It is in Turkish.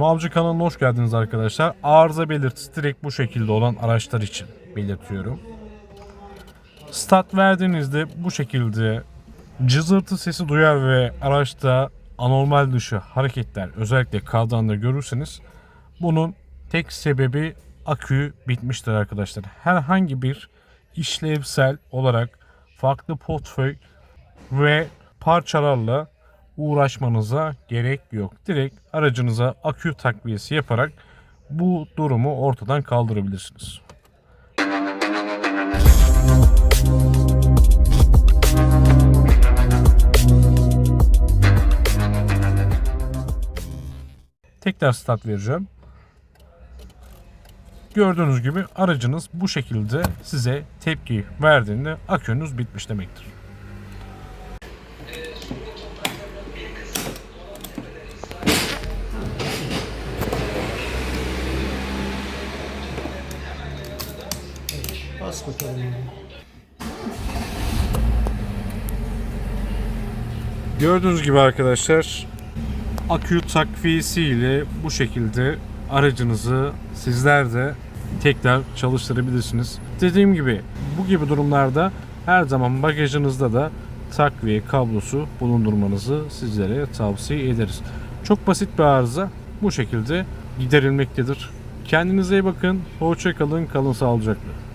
Tuna Avcı kanalına hoş geldiniz arkadaşlar. Arıza belirtisi direkt bu şekilde olan araçlar için belirtiyorum. Start verdiğinizde bu şekilde cızırtı sesi duyar ve araçta anormal dışı hareketler özellikle kaldığında görürseniz bunun tek sebebi akü bitmiştir arkadaşlar. Herhangi bir işlevsel olarak farklı portföy ve parçalarla uğraşmanıza gerek yok. Direkt aracınıza akü takviyesi yaparak bu durumu ortadan kaldırabilirsiniz. Tekrar start vereceğim. Gördüğünüz gibi aracınız bu şekilde size tepki verdiğinde akünüz bitmiş demektir. Bas bakalım. Gördüğünüz gibi arkadaşlar akü takviyesi ile bu şekilde aracınızı sizler de tekrar çalıştırabilirsiniz. Dediğim gibi bu gibi durumlarda her zaman bagajınızda da takviye kablosu bulundurmanızı sizlere tavsiye ederiz. Çok basit bir arıza bu şekilde giderilmektedir. Kendinize iyi bakın. Hoşça kalın. Kalın sağlıcakla.